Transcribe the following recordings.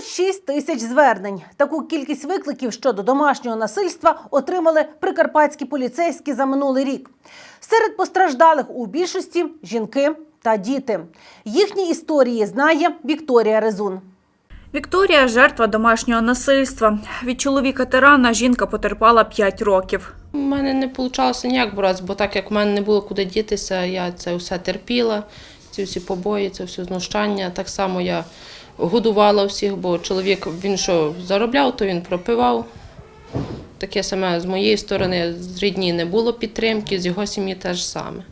Понад 6 тисяч звернень. Таку кількість викликів щодо домашнього насильства отримали прикарпатські поліцейські за минулий рік. Серед постраждалих у більшості жінки та діти. Їхні історії знає Вікторія Резун. Вікторія жертва домашнього насильства. Від чоловіка тирана жінка потерпала 5 років. У мене не вийшло ніяк боротися, бо так як в мене не було куди дітися, я це все терпіла, ці всі побої, це все знущання. Так само я годувала всіх, бо чоловік він що заробляв, то він пропивав. Таке саме з моєї сторони, з рідні не було підтримки, з його сім'ї теж саме.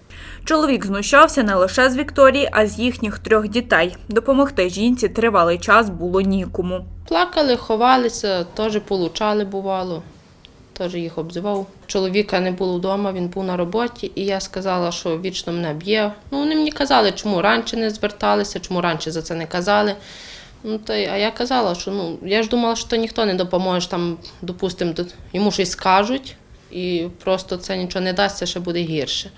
Чоловік знущався не лише з Вікторії, а з їхніх трьох дітей. Допомогти жінці тривалий час було нікому. Плакали, ховалися, теж получали бувало. Теж їх обзивав. Чоловіка не було вдома, він був на роботі, і я сказала, що вічно мене б'є. Ну, вони мені казали, чому раніше не зверталися, чому раніше за це не казали. Ну, то, а я казала, що ну, я ж думала, що ніхто не допоможе, там, допустимо, йому щось скажуть, і просто це нічого не дасть, ще буде гірше.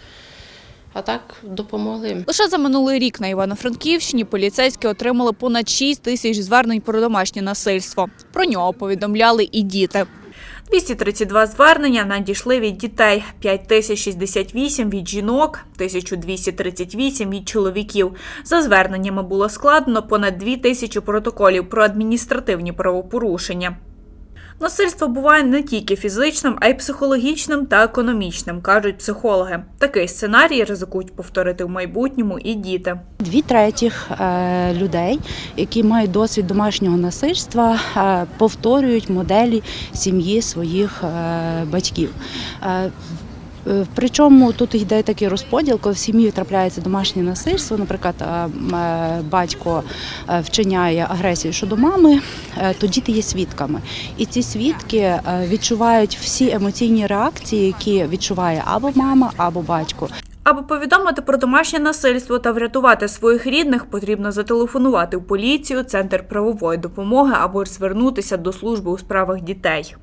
А так допомогли. Лише за минулий рік на Івано-Франківщині поліцейські отримали понад 6 тисяч звернень про домашнє насильство. Про нього повідомляли і діти. 232 звернення надійшли від дітей, 5068 від жінок, 1238 від чоловіків. За зверненнями було складено понад 2000 протоколів про адміністративні правопорушення. Насильство буває не тільки фізичним, а й психологічним та економічним, кажуть психологи. Такий сценарій ризикують повторити в майбутньому і діти. Дві третіх е, людей, які мають досвід домашнього насильства, е, повторюють моделі сім'ї своїх е, батьків. Е, Причому тут йде такий розподіл, коли в сім'ї трапляється домашнє насильство. Наприклад, е, батько е, вчиняє агресію щодо мами, то діти є свідками. І ці свідки відчувають всі емоційні реакції, які відчуває або мама, або батько. Аби повідомити про домашнє насильство та врятувати своїх рідних, потрібно зателефонувати в поліцію, центр правової допомоги або звернутися до служби у справах дітей.